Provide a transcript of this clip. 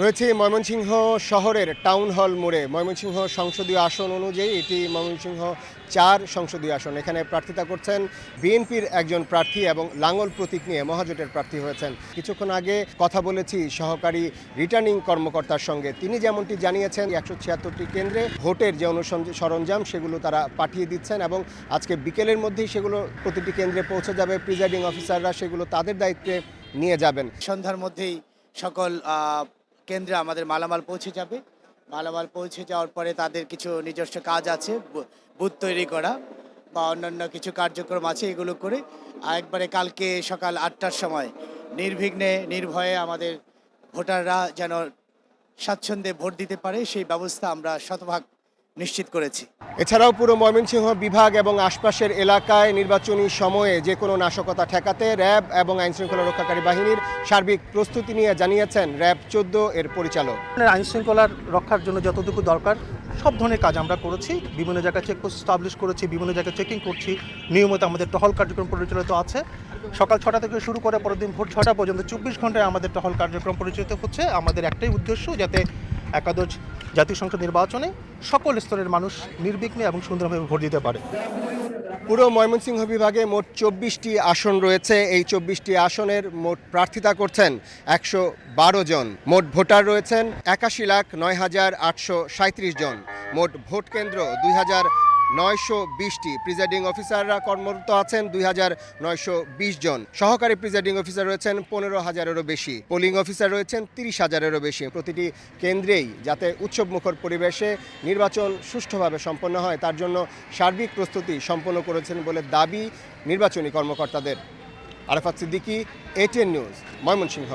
রয়েছে ময়মনসিংহ শহরের town hall মোড়ে। ময়মনসিংহ সংসদীয় আসন অনুযায়ী এটি ময়মনসিংহ চার সংসদীয় আসন। এখানে প্রার্থিতা করছেন বিএনপির একজন প্রার্থী এবং লাঙ্গল প্রতীক নিয়ে মহাজোটের প্রার্থী হয়েছেন। কিছুক্ষণ আগে কথা বলেছি সহকারী রিটার্নিং কর্মকর্তার সঙ্গে। তিনি যেমনটি জানিয়েছেন, একশো ছিয়াত্তরটি কেন্দ্রে ভোটের যে সরঞ্জাম সেগুলো তারা পাঠিয়ে দিচ্ছেন এবং আজকে বিকেলের মধ্যেই সেগুলো প্রতিটি কেন্দ্রে পৌঁছে যাবে। প্রিজাইডিং অফিসাররা সেগুলো তাদের দায়িত্বে নিয়ে যাবেন। সন্ধ্যার মধ্যেই সকল কেন্দ্রে আমাদের মালামাল পৌঁছে যাবে। মালামাল পৌঁছে যাওয়ার পরে তাদের কিছু নিজস্ব কাজ আছে বুথ তৈরি করা বা অন্যান্য কিছু কার্যক্রম আছে এগুলো করে। একবারে কালকে সকাল আটটার সময় নির্বিঘ্নে, নির্ভয়ে আমাদের ভোটাররা যেন স্বাচ্ছন্দ্যে ভোট দিতে পারে, সেই ব্যবস্থা আমরা শতভাগ নিশ্চিত করেছি। এছাড়াও পুরো ময়মনসিংহ বিভাগ এবং আশপাশের এলাকায় নির্বাচনী সময়ে যে কোনো নাশকতা ঠেকাতে র্যাব এবং আইনশৃঙ্খলা রক্ষাকারী বাহিনীর সার্বিক প্রস্তুতি নিয়ে জানিয়েছেন র্যাব চোদ্দ এর পরিচালক। ধরনের আইন শৃঙ্খলার রক্ষার জন্য যতটুকু দরকার সব ধরনের কাজ আমরা করেছি। বিভিন্ন জায়গায় চেকপোস্ট স্টাবলিশ করেছি বিভিন্ন জায়গায় চেকিং করছি। নিয়মিত আমাদের টহল কার্যক্রম পরিচালিত আছে। সকাল ছটা থেকে শুরু করে পরের দিন ভোর ছটা পর্যন্ত চব্বিশ ঘন্টায় আমাদের টহল কার্যক্রম পরিচালিত হচ্ছে। আমাদের একটাই উদ্দেশ্য যাতে একাদশ জাতীয় সংসদ নির্বাচনে সকল স্তরের মানুষ নির্বিঘ্নে এবং সুন্দরভাবে ভোট দিতে পারে। পুরো ময়মনসিংহ বিভাগে মোট চব্বিশটি আসন রয়েছে। এই চব্বিশটি আসনের মোট প্রার্থিতা করছেন একশো বারো জন। মোট ভোটার রয়েছেন একাশি লাখ নয় হাজার আটশো জন। মোট ভোট কেন্দ্র দুই হাজার নয়শো বিশটি প্রিজাইডিং অফিসাররা কর্মরত আছেন, দুই হাজার নয়শো বিশ জন। সহকারী প্রিজাইডিং অফিসার রয়েছেন পনেরো হাজারেরও বেশি। পোলিং অফিসার রয়েছেন তিরিশ হাজারেরও বেশি। প্রতিটি কেন্দ্রেই যাতে উৎসবমুখর পরিবেশে নির্বাচন সুষ্ঠুভাবে সম্পন্ন হয়, তার জন্য সার্বিক প্রস্তুতি সম্পন্ন করেছেন বলে দাবি নির্বাচনী কর্মকর্তাদের। Arafat Siddiqui ATN news Mymensingh.